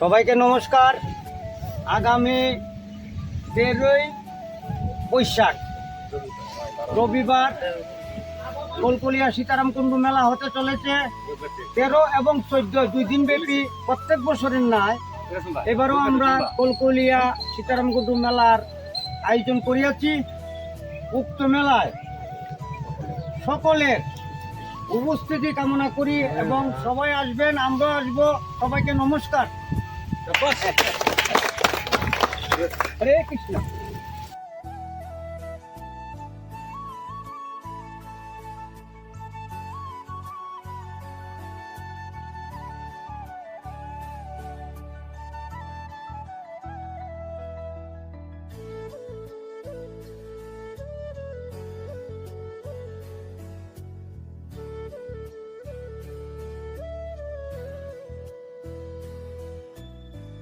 সবাইকে নমস্কার। আগামী তেরোই বৈশাখ, রবিবার কলকলিয়া সীতারাম কুণ্ডু মেলা হতে চলেছে। তেরো এবং চোদ্দ, দুই দিন ব্যাপী প্রত্যেক বছরের নয় এবারও আমরা কলকলিয়া সীতারাম কুণ্ডু মেলার আয়োজন করিয়াছি। উক্ত মেলায় সকলের উপস্থিতি কামনা করি এবং সবাই আসবেন আমরা আসব। সবাইকে নমস্কার। হরে কৃষ্ণ।